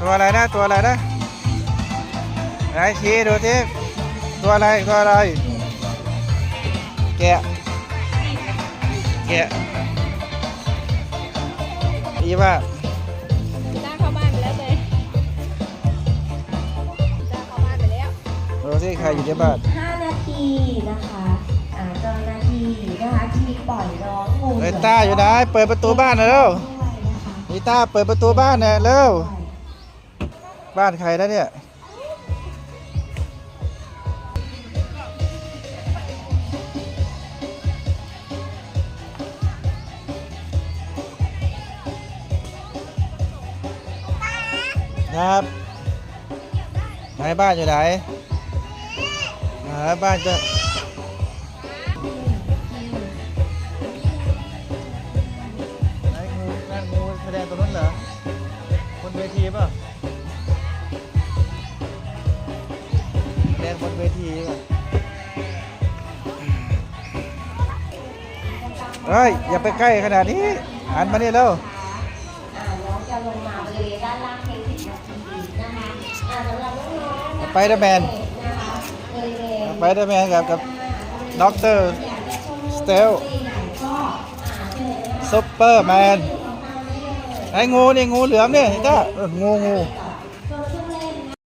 ตัวอะไรนะตัวอะไรนะไหนชี้ดูสิตัวอะไรตัวอะไร แกะ แกะดีว่าจ้าเข้าบ้านไปแล้วเลยจ้าเข้าบ้านไปแล้วดูสิใครอยู่ในบ้าน5นาทีนะคะอ่าเจ้าหน้าที่นะคะที่ปล่อยน้องงูเฮ้ยต้าอยู่ไหนเปิดประตูบ้านหน่อยเร็วด้วยนะคะนิต้าเปิดประตูบ้านหน่อยเร็ว บ้านใครนะเนี่ย ครับไหนบ้านอยู่ไหนหาบ้านจะไหนงูนั่นงูแสดงตรงนั้นเหรอ บนเวทีป่ะ แดงบนเวทีเฮ้ย อย่าไปใกล้ขนาดนี้หันมาเนี่ยแล้วไปเดอร์แมนไปเดอร์แมนกับกับด็อกเตอร์สเตลซุปเปอร์แมนไอ้งูนี่งูเหลือมเนี่ยจ้างูงู